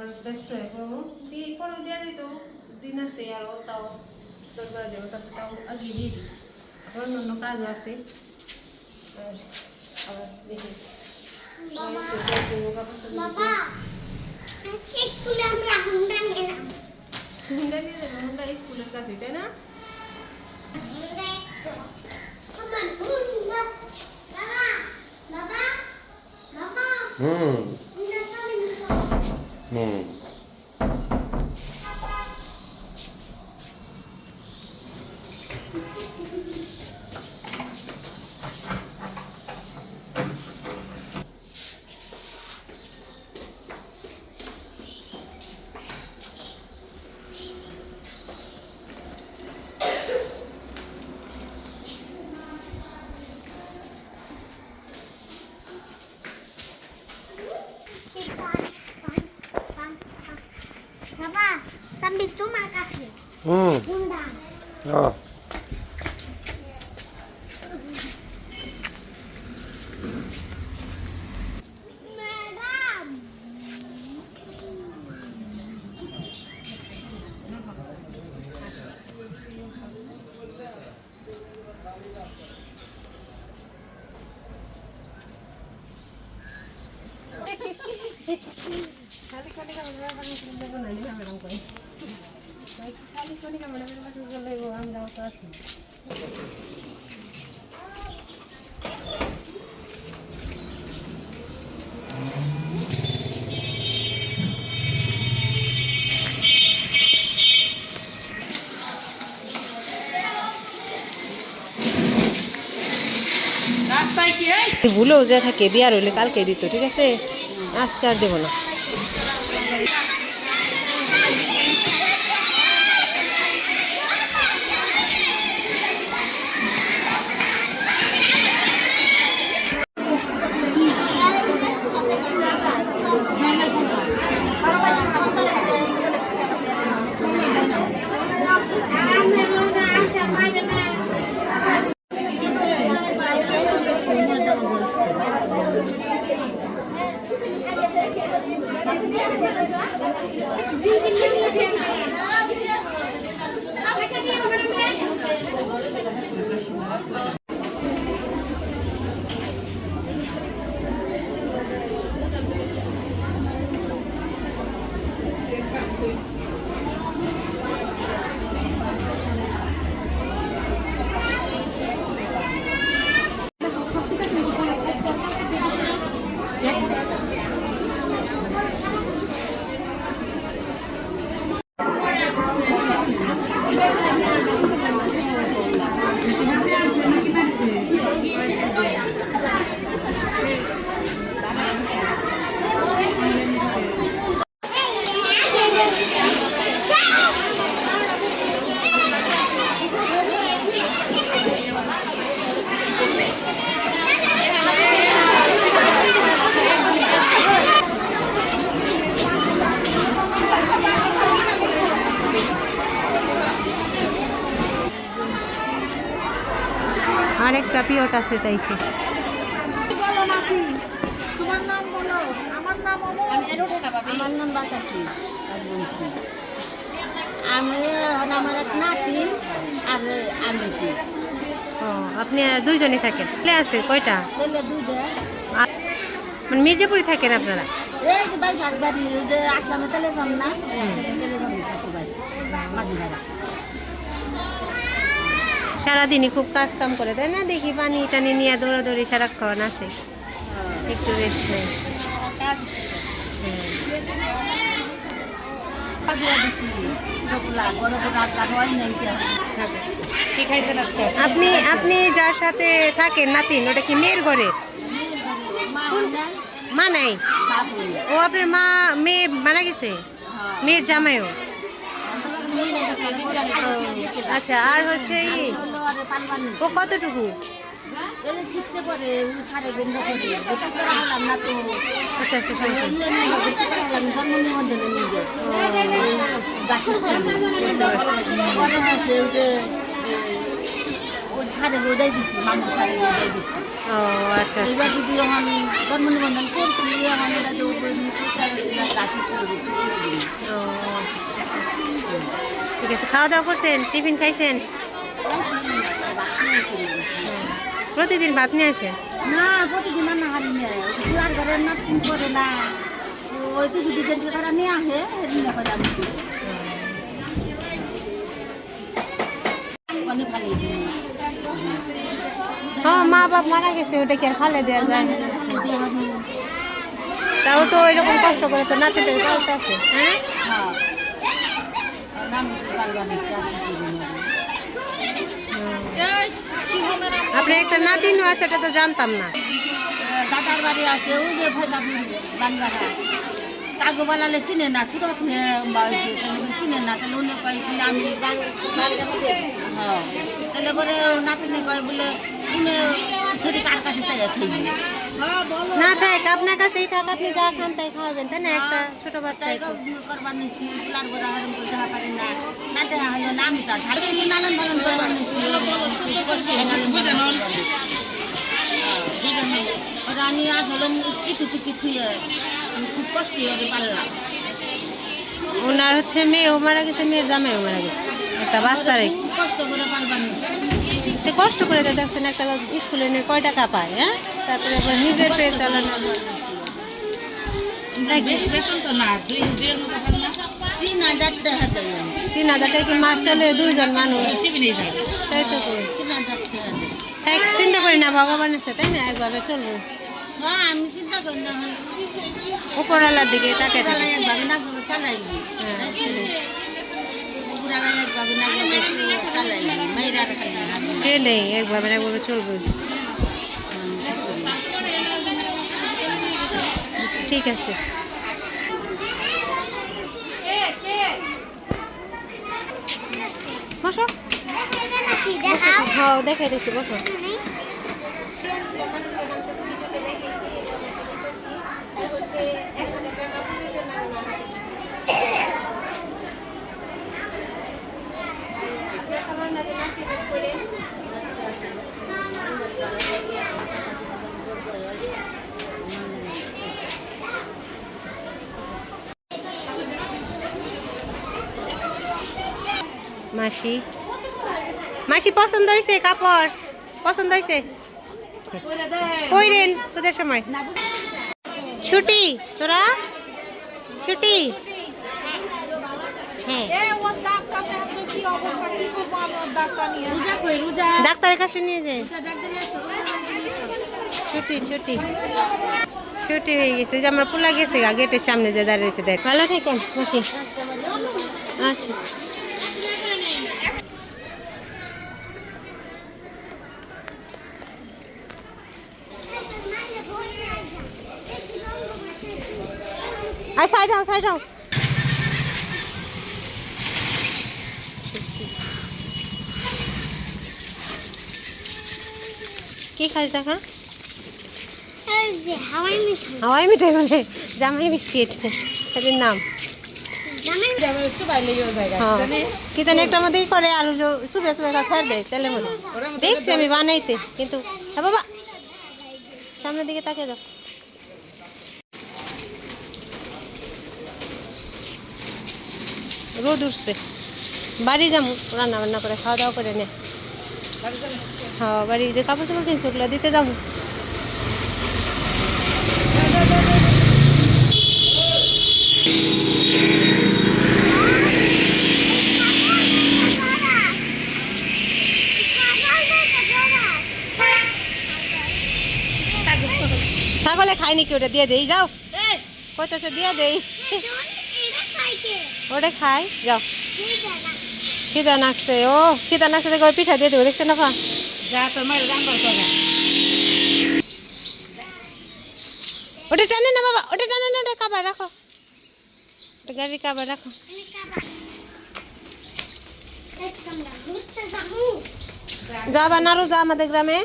ব্যস্ত হয়ে পড়ব দিয়ে করে দেওয়া যেত দিন আছে আরও তাও দরকার দেবো তাতে তাও আগিয়ে দিয়ে দিই আবার অন্য অন্য কাজও আছে আর আবার দেখি বাবা কাপড় বাবা আজকে স্কুলে আমরা হুন্ডা নিলাম হুন্ডা নিয়ে যাব হুন্ডা স্কুলের কাছে তাই না হুন্ডা একশো আমার হুন্ডা বাবা বাবা বাবা হুম হুন্ডা সামনে নিলাম হুম বাবা সামনে তোমার কাছে হুম হুন্ডা ও ম্যাডাম খালি কোটি কামড় বাবা দেবো না নিয়ে ম্যাডাম করে খালি কোটি কামড় বাবা করলে আমরাও তো আছি ভুলেও যে থাকে দেওয়ার হইলে কালকে দিত ঠিক আছে? আজকে আর দেবো না। আর একটা পিওট আছে তাইছে আমার নাম বাতাসি আর বলছি আমি আমার এক আর আমি ও আপনি দুইজনই থাকেন। ছেলে আছে? কয়টা? মানে মির্জাপুরে থাকেন আপনারা? এই বাড়ি আসলামে না? সারাদিনই খুব কাজ কাম করে তাই না? দেখি পানি টানি নিয়ে দৌড়াদৌড়ি সারাক্ষণ আছে। একটু রেস্ট নেই। হয় আপনি আপনি যার সাথে থাকেন নাতিন ওটা কি মেয়ের ঘরে? মা নাই? ও আপনার মা মেয়ে মারা গেছে? মেয়ের জামাইও? আচ্ছা আর হচ্ছে ও কতটুকু? ঠিক আছে। খাওয়া দাওয়া করছেন? টিফিন খাইছেন? প্রতিদিন ভাত নিয়ে আসে? না প্রতিদিন না হারি নেয় ফুলার ঘরে নাটকিন করে না। ওই তো যদি তারা নিয়ে আসে সেদিন করে আমি হ্যাঁ মা বাপ মারা গেছে ওটা কি আর ফালে দেওয়া যায়? তাও তো ওইরকম কষ্ট করে তো নাতি টাতি পালতে আছে হ্যাঁ। আপনার একটা নাতিনও আছে, এটা তো জানতাম না। দাদার বাড়ি আছে, ওই যে বাংলাটা কাগো বালালে চিনে না সুরত চিনে না, তাহলে উনি কয় কি আমি হ্যাঁ। তাহলে পরে নাতিনে কয় বলে, উনি সেটি কার কাছে চাই না থাক আপনার কাছেই থাক আপনি যা খান তাই খাওয়াবেন তাই না? একটা ছোট বাচ্চা তাই করবার নিছি পিলার বড় হারম করে যাওয়া পারি না। না দেখা হলো না আমি তার ভালো কিন্তু নানান পালন করবার নিছি। ওরা আমি আসলে কিছু কিছু খুব কষ্ট পারলাম। ওনার হচ্ছে মেয়েও মারা গেছে মেয়ের জামাইও মারা গেছে। একটা বাচ্চা রেখে কষ্ট করে তো কষ্ট করে দেখছেন একটা স্কুলে নিয়ে কয় টাকা পায় হ্যাঁ? তারপরে আবার নিজের পেট চালানো। তিন হাজার টাকা কি মাস চলে? দুইজন মানুষ। তাই তো তাই চিন্তা করি না ভগবান আছে তাই না? একভাবে চলবো। হ্যাঁ আমি চিন্তা করি না। উপরওয়ালার দিকে তাকে থাকে। একভাবে না চালাইবি হ্যাঁ। একভাবে একভাবে চলবো। ঠিক আছে। বসো। হ্যাঁ দেখাই দিচ্ছি বসো। মাসি। মাসি, পছন্দ হয়েছে কাপড়? পছন্দ হয়েছে কইরেন পূজার সময়। ছুটি তোরা ছুটি? হ্যাঁ। ডাক্তারের কাছে নিয়ে যায় ছুটি ছুটি। ছুটি হয়ে গেছে। যে আমার পোলা গেছে গেটের সামনে যে দাঁড়িয়েছে দেখ। ভালো থাকেন, মাসি। আচ্ছা আর সাইড হও কি খাস দেখা? হাওয়াই মিঠাই। বলে জামাই বিস্কিট এটার নাম। হ্যাঁ। কি জানি একটা মধ্যেই করে আর হলো সুবে সুবে ছাড়বে তেলের মধ্যে দেখছি আমি বানাইতে কিন্তু হ্যাঁ বাবা সামনের দিকে তাকিয়ে যাও। রোদ উঠছে। বাড়ি যাব রান্না বান্না করে খাওয়া দাওয়া করে নে। হ্যাঁ বাড়ি যে কাপড় চোপড় কিনছে ওগুলো দিতে যাব ছাগলে খায়নি কি ওটা দিয়ে দেই যাও। কইতেছে দিয়ে দেই। ওটা খাই যাও খিদা নাকছে ও খিদা নাকছে দেখো ওই পিঠা দিয়ে দেবো দেখছে না খা যা তোর মায়ের গান করছ না ওটা টানে না বাবা ওটা টানে না ওটা কাবার রাখো ওটা গাড়ির কাবার রাখো যাবা না রোজা আমাদের গ্রামে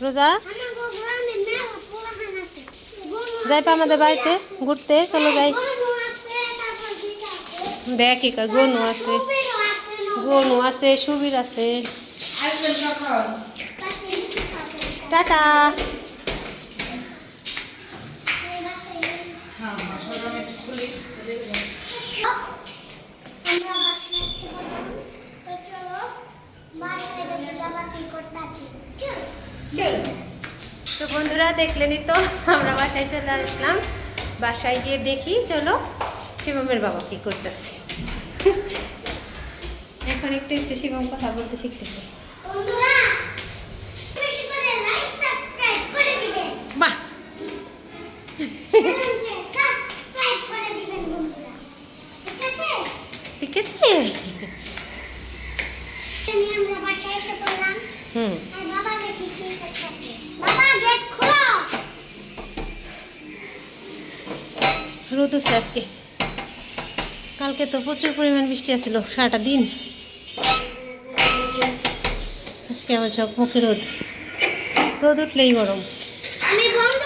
রোজা যাই পা আমাদের বাড়িতে ঘুরতে চলো যাই দেখি গনু আছে। গনু আছে, সুবির আছে। টাটা। তো বন্ধুরা, দেখলেনই তো, আমরা বাসায় চলে আসলাম। বাসায় গিয়ে দেখি, চলো, শিবমের বাবা কি করতেছে। এখন একটু একটু শিবম কথা বলতে শিখতেছে। বাহ। ঠিক আছে? হুম। রোদ আজকে কালকে তো প্রচুর পরিমাণ বৃষ্টি আছিল সারাটা দিন। আজকে আবার ঝকমকে রোদ। রোদ উঠলেই গরম। আমি বন্ধ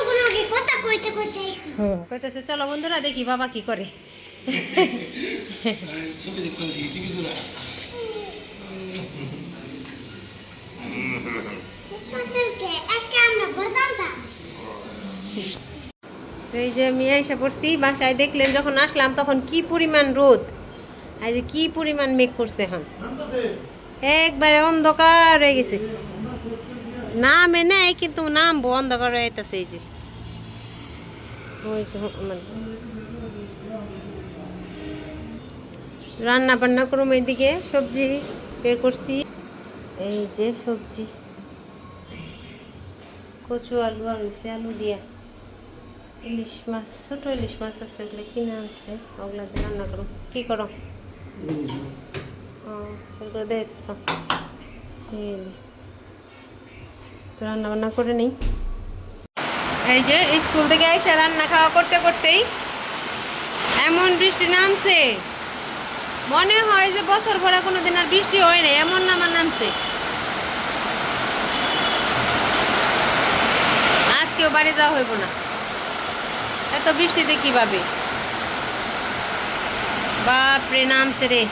কথা কইতে কইতে আইছি। হুম কইতেছে চলো বন্ধুরা দেখি বাবা কি করে। ছবি দেখতে টিভি তোলা আজকে আমরা এই যে আমি এসে পড়ছি, বাসায় দেখলেন যখন আসলাম তখন কি পরিমাণ রোদ। এই যে কি পরিমাণ মেঘ করছে এখন। একবারে অন্ধকার হয়ে গেছে। নামে নেই কিন্তু নামবো, অন্ধকার হয়ে যেতেছে এই যে। রান্না বান্না করুম এইদিকে সবজি বের করছি। এই যে সবজি। কচু আলু আর আলু দিয়া। ইলিশ মাছ ছোট ইলিশ মাছ আছে ওগুলো কিনে আনছে। ওগুলো দিয়ে রান্না করো কি করো? ওগুলো দেখতেছ তো রান্না বান্না করে নেই। এই যে স্কুল থেকে এসে রান্না খাওয়া করতে করতেই এমন বৃষ্টি নামছে। মনে হয় যে বছর ভরা কোনো দিন আর বৃষ্টি হয় না এমন নামা নামছে। আজকেও বাড়ি যাওয়া হইব না। এত বৃষ্টিতে কীভাবে? বাপ রে নামছে রে।